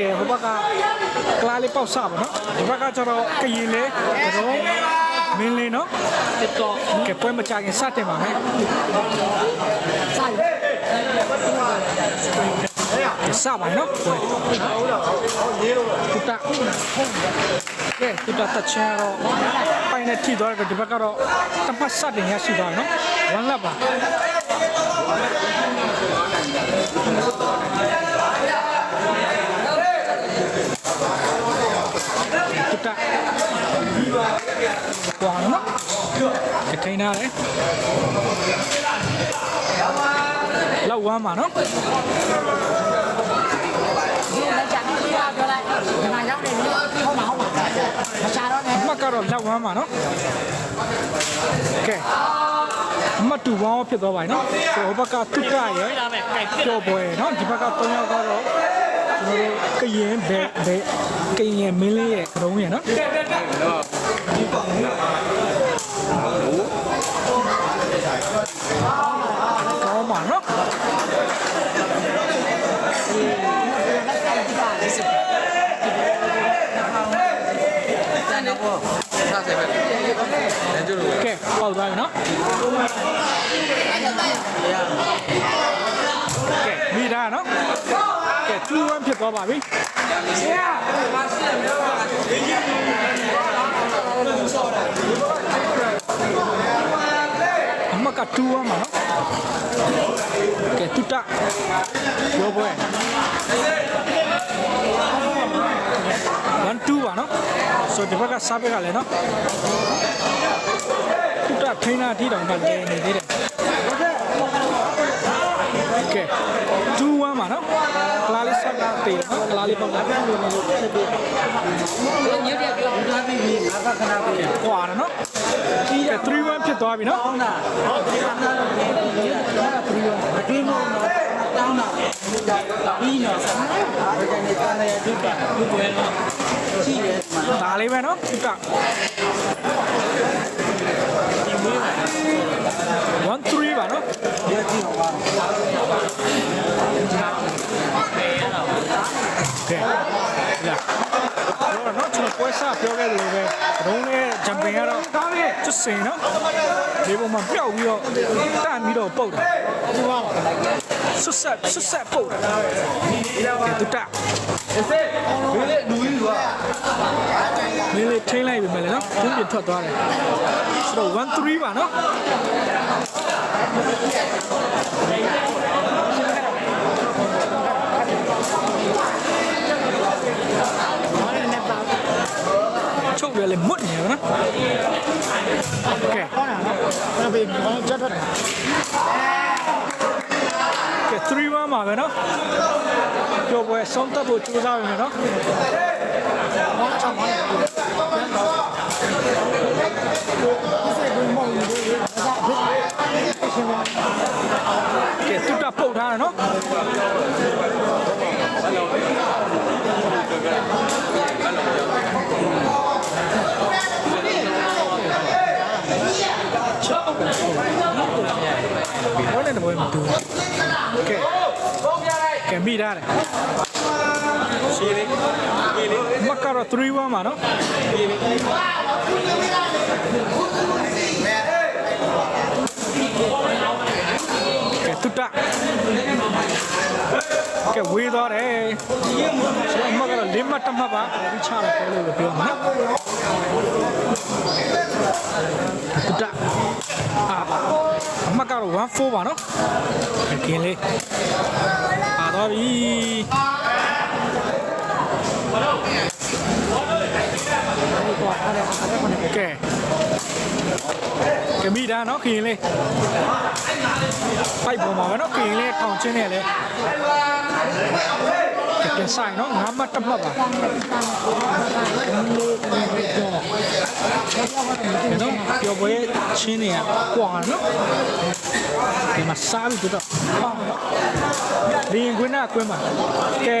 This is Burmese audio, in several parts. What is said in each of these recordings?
ရဲ့ဟိုဘက်ကကလားလေးပေါက်စပါနော်ဒီဘက်ကကျတော့ကရင်လေးကတော့မင်းလေးနော်တစ်တော့ကဲပွဲမကြခင်စတင်ပါမယ်စပါနော်ပွဲတူတာကဲတူတာတချင်တော့ပိုင်နဲ့ထိသွားတယ်ဒီဘက်ကတော့တပတ်စတင်ရရှိသွားတယ်နော်ဝမ်းလက်ပါ တူတာကွာနော်ကထိန်းထားတယ်လောက်ဝမ်းပါနော်လက်ချာတော့ပြောလိုက်ဒီမှာရောက်နေပြီဟုတ်မှာဟုတ်မှာမချတော့နဲ့အမှတ်ကတော့လောက်ဝမ်းပါနော်ကဲအမှတ်တူဝမ်းဖြစ်သွားပါပြီနော်ဟိုဘက်ကတုကရဲ့ကြော်ပွဲနော်ဒီဘက်က၃ယောက်ကတော့ကျွန်တော်တို့ကရင်ဘဲဘဲ ကရင်မင်းလေးရဲ့ကရုံးရဲ့နော်ကောင်းပါနော်ကဲပေါက်သွားပြီနော်ကဲမိတာနော် ကဲ2-1ဖြစ်သွားပါပြီအမက2-1မှာနော်ကဲတူတာရောပွဲ1 2ပါနော်ဆိုဒီဘက်ကစားဘက်ကလည်းနော်ကုတထိန်းတာအထိတောင်မှလဲနေသေးတယ်ကဲ2-1ပါနော်ကလာလေးဆက်က ပေးနော်ကလာလေးပေါက်တာပြန်လို့နေလို့ဆက်ပြီးညက်ပြပြောဘူးသားပြီးငါကခဏပေးကွာနော်ဒီက3-1ဖြစ်သွားပြီနော်ဟုတ်လားဟုတ်ဒီကနားလို့ဒီက3-1ဒီမို့တောင်းတာပြီးနော်ဆက်ဒီကနေကနေဒီကဒီပွဲတော့ရှိတယ်ဒါလေးပဲနော်ဒီက one three ပါနော်ဒီအကြည့်ပါ ကဲလာတော့တော့ကျွန်တော်ပွဲစားပြောခဲ့တယ်လို့ပဲဒုံးနဲ့ဂျမ်ပင်ကတော့ကျွတ်စင်နော်ဒီပုံမှာပြောက်ပြီးတော့တန်ပြီးတော့ပုတ်တယ်ဆွတ်ဆက်ဆွတ်ဆက်ပုတ်တယ်ကဲတူတာမင်းလေးလူကြီးကမင်းလေးထိန်းလိုက်ပြီမလဲနော်သူပြင်ထွက်သွားတယ်ဆိုတော့1 3ပါနော် ချုပ်ရလေမွတ်နေရနော်ကဲအဲ့ဒီဘာချက်ထွက်တယ်ကဲ3-1ပါပဲနော်ပြောပွဲဆုံးသက်ဖို့ကြိုးစားရမယ်နော်ဘာချောင်းပါလဲပြန်တော့ဒီစိတ်ကမောင်းနေတယ်ဒါ ကဖြစ်ရှင်ပါကဲတူတာပုတ်ထားတယ်နော်ဘောနဲ့ဘောမတူကဲကဲမိထားတယ်ရှေးလေးမကတော့3-1ပါနော်ကဲတူတာ ကဲဝေးသွားတယ်ဆိုတော့အမကတော့လေးမှတ်တစ်မှတ်ပါပြီးချတယ်ပြောလို့ပြောမှာနော်တူတာအာအမကတော့1-4ပါနော်ကင်းလေးပါတော့ပြီကဲ ကမိတာနော်ခရင်လေးပိုက်ပေါ်မှာပဲနော်ခရင်လေးထောင်ချင်းနဲ့လေကဲပြန်ဆိုင်နော်ငါမှတ်တစ်မှတ်ပါနော်ပြောပွဲချင်းနေရကွာနော်ဒီမှာစားပြီးတော့ပေါင်းနော်ဒီရင်ခွင်းနာကွင်းမှာကဲ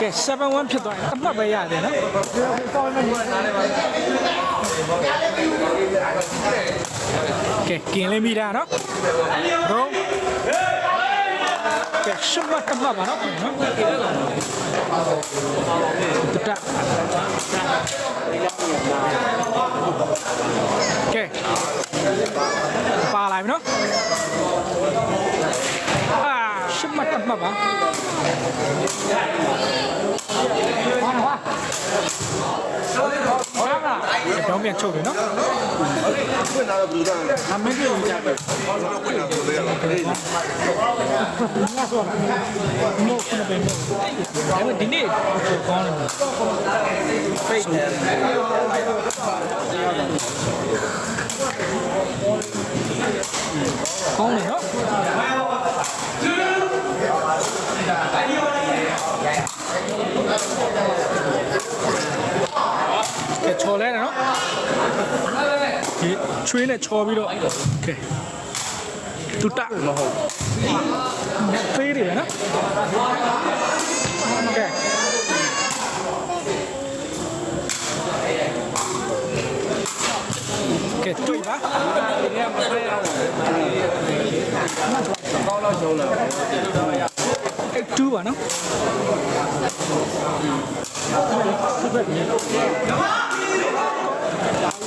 ကဲ7-1ဖြစ်သွားရင်အမှတ်ပဲရတယ်နော်ကဲကင်းလေးမိတာနော်တော့ကဲရှမတ်တမတ်ပါနော်နော်တတကဲပါလိုက်ပြီနော်အာ ရှမတ်တမတ်ပါဟောနော်ဟောဟုတ်လားကြောင်းပြန်ချုပ်တယ်နော်အမေကြီးကြာတယ်ငါဆိုတော့မို့ခုနပဲမို့ဒါပေမဲ့ဒီနေ့ကောင်းတယ်ဖိတ်ကောင်းတယ်နော်ကဲချော်လဲနော် ဒီချွေးနဲ့ချော်ပြီးတော့ကဲတူတာမဟုတ်သေးတယ်နော်ကဲကဲတွေ့ပါအဲ့တူပါနော်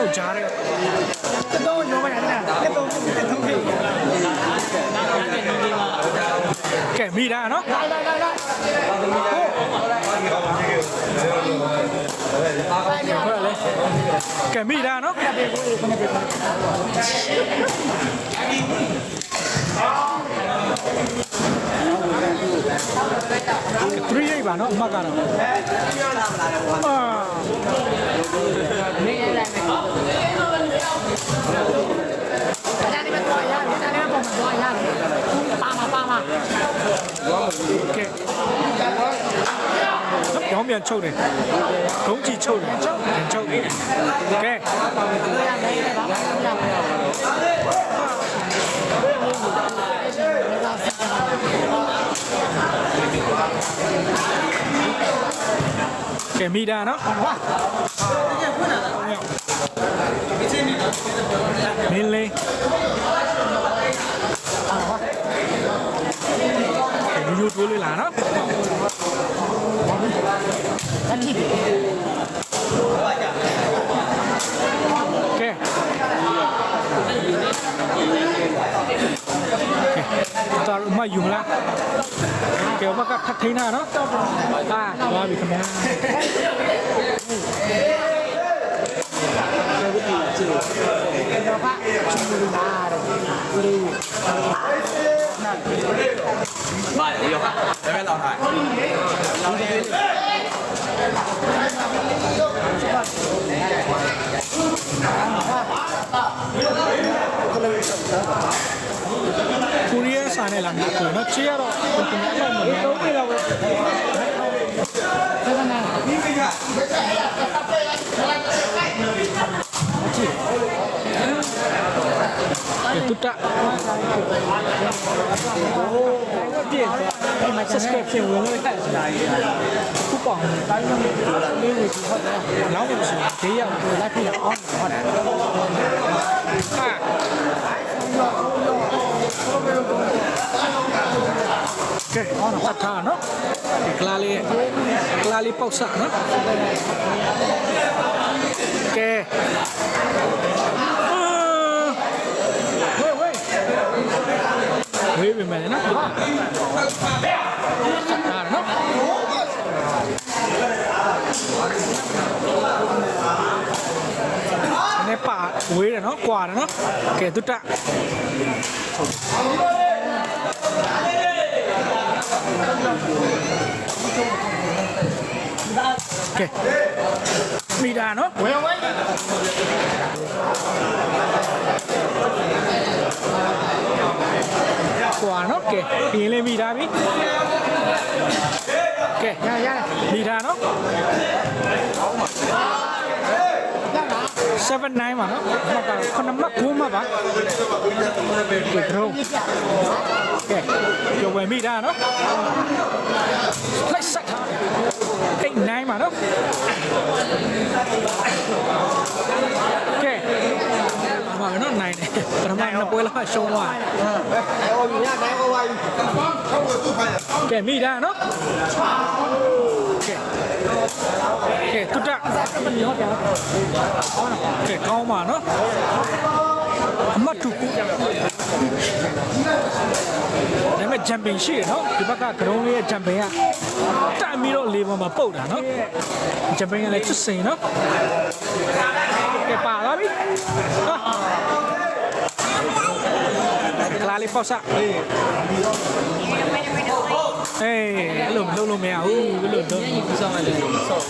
都假的。这都有个人呢，这都是在偷屁。给米的，喏。来来来来。给米的，喏。Thank you. 3-8ပါနော်အမှတ်ကတော့အာနေရလိုက်မယ်ဒါလည်းမတော်ရဘူးဒါလည်းပုံမတော်ရဘူးပါမပါမကဲရောင်းပြန်ချုပ်တယ်ဂုံးကြီးချုပ်တယ်ချုပ်တယ်ချုပ်တယ်ကဲပါ လေးဗီဒီယိုတိုးလေးလာနော်那你ကဲတော်မယူမလားကဲဘကထ けおばが勝手になのああわびかなไม่ စာနဲ့လာနေတာပေါ့နော်ချေးရတော့ဒီမှာအဲ့လိုမျိုးတော့တော့ပဲသဒနာဒီကိကချေးတူတာဟုတ်ပြီဒီမှာ subscription ဝင်လို့ရတယ်ခုပေါင်တိုင်းလုံးလေးဝေစုဟုတ်တယ်။နောက်လို့ရှိရင်ဒေးရောက်ကိုလိုက်ပြီးအောင်ဟုတ်တယ်။ဟာ ကဲဟောတာထားနော်ဒီကလာလေးကလာလေးပေါက်ဆက်နော်ကဲဝေးဝေးဝေးပြန်မယ်နော်ထားနော်နည်းပါဝေးတယ်နော်ကွာတယ်နော်ကဲသူတက် မိတာနော်ဝေးဝေးကွာနော်ကဲပြင်းလေးမိတာပြီကဲရရရမိတာနော်ရပါ7 9ပါနော်မှတ်ပါခုနမှတ်9မှတ်ပါကဲကတော့ ကဲပြောဝယ်မိတာနော်လိုက်ဆက်ထား8 9ပါနော်ကဲပါမနော်နိုင်တယ်ပထမနှစ်ပွဲလောက်ရှုံးသွားကဲမိတာနော်ကဲကဲတုတ္တမလျော့ပြကဲကောင်းပါနော်အမတ်တူကူ ဒါပေမဲ့ဂျမ်ပင်ရှိရနော်ဒီဘက်ကဂရုံးလေးရဲ့ဂျမ်ပင်ကတက်ပြီးတော့လေပေါ်မှာပုတ်တာနော်ဂျမ်ပင်ကလည်းချစ်စိန်နော်ကဲပါလာပြီဟာကလာလေးပေါ့စား အေးအေးအဲ့လိုမလုပ်လို့မရဘူးဘယ်လိုလုပ်ဆောင်းရတယ်ဆောင်း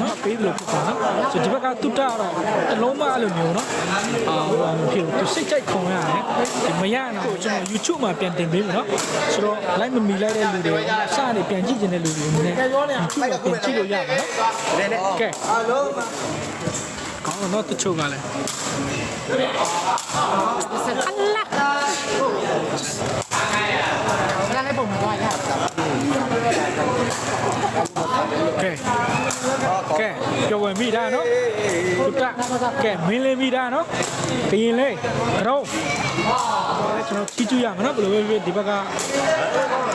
နော်ပေးလို့ပေါ့နော်ဆိုဒီဘက်ကတုတ္တတော့တစ်လုံးမအဲ့လိုမျိုးနော်အာဟိုမဖြစ်ဘူးသူစိတ်ကြိုက်ခုံရတယ်ဒီမရတော့ကျွန်တော် YouTube မှာပြန်တင်ပေးမယ်နော်ဆိုတော့ like မမီလိုက်တဲ့လူတွေစနေပြန်ကြည့်ကျင်တဲ့လူတွေနဲ့ YouTube မှာပြန်ကြည့်လို့ရပါနော်ကဲအားလုံးကောင်းတော့တချို့ကလည်းဆက်အလာရလည်းပုံမှာရ ကဲကဲကြော်ဝင်မိတာနော်တုတ္တကဲမင်းလေးမိတာနော်ကရင်လေးကတော့ကျွန်တော်ကြည့်ကြည့်ရမယ်နော်ဘယ်လိုပဲဒီဘက်က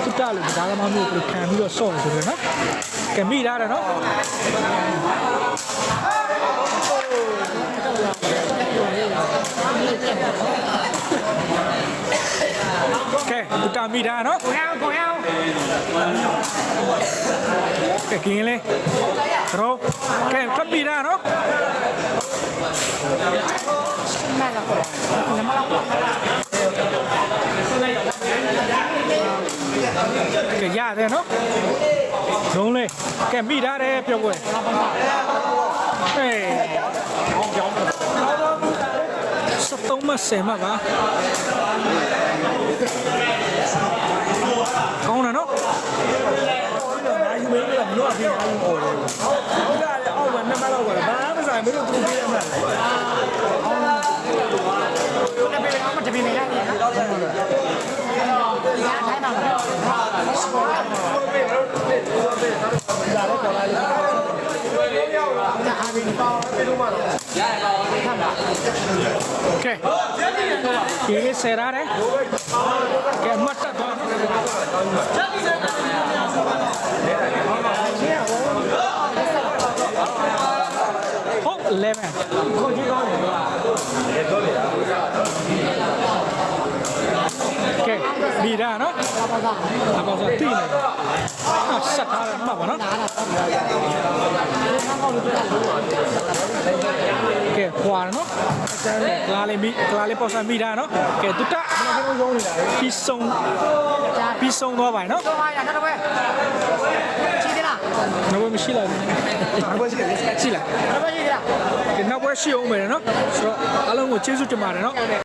တုတ္တလို့ဒါကမှမျိုးကိုခံပြီးတော့ဆော့နေဆိုတယ်နော်ကဲမိတာတယ်နော် ကဲတုတ္တမိတာနော်ကိုရကိုရကဲကင်းလေးရောကဲဖတ်ပြီးတာနော်မ လာကိုနမလာကိုကဲရတယ်နော်ဒုံးလေးကဲမိတာတယ်ပြောပွဲဟေးစ က်သုံးမဆယ်မပါကော င်းတယ်နော်နိုင်မင်းကမလို့အပြင်အားလုံးပေါ်တယ်။ဟုတ်ကဲ့အောက်မှာနှစ်မလောက်ပါဘာမှမဆိုင်မင်းတို့သူပြေးရမှာ။ကိုလည်းပြေအောင်မတပင်းနေရတယ်နော်ရတိုင်းပါကဲဒီလေးဆယ်ရတယ်ကဲမတ်တက်သွားဟုတ်11ခေါ်ကြည့်ကောင်းတယ်ကဲမိတာနော်ပါပါအကောဆိုတိနေဟာဆက်ထားတယ်မှတ်ပါနော်နားလာတော့ငါကောလို့ပြတာလို့ကဲခွာတယ်နော်ကလာလေးမိကလာလေးပေါ့ဆာမိတာနော်ကဲတုတ္တပြီးဆုံးပြီးဆုံးသွားပါနော်တော့ဟာရတော့ပဲချီးတယ်လားနောက်ဘက်မရှိလိုက်ဘူးနောက်ဘက်ရှိတယ်ရှိလားတော့ပဲချီးတယ်လားကဲနောက်ဘက်ရှိအောင်မယ်နော်ဆိုတော့အားလုံးကိုကျေးဇူးတင်ပါတယ်နော်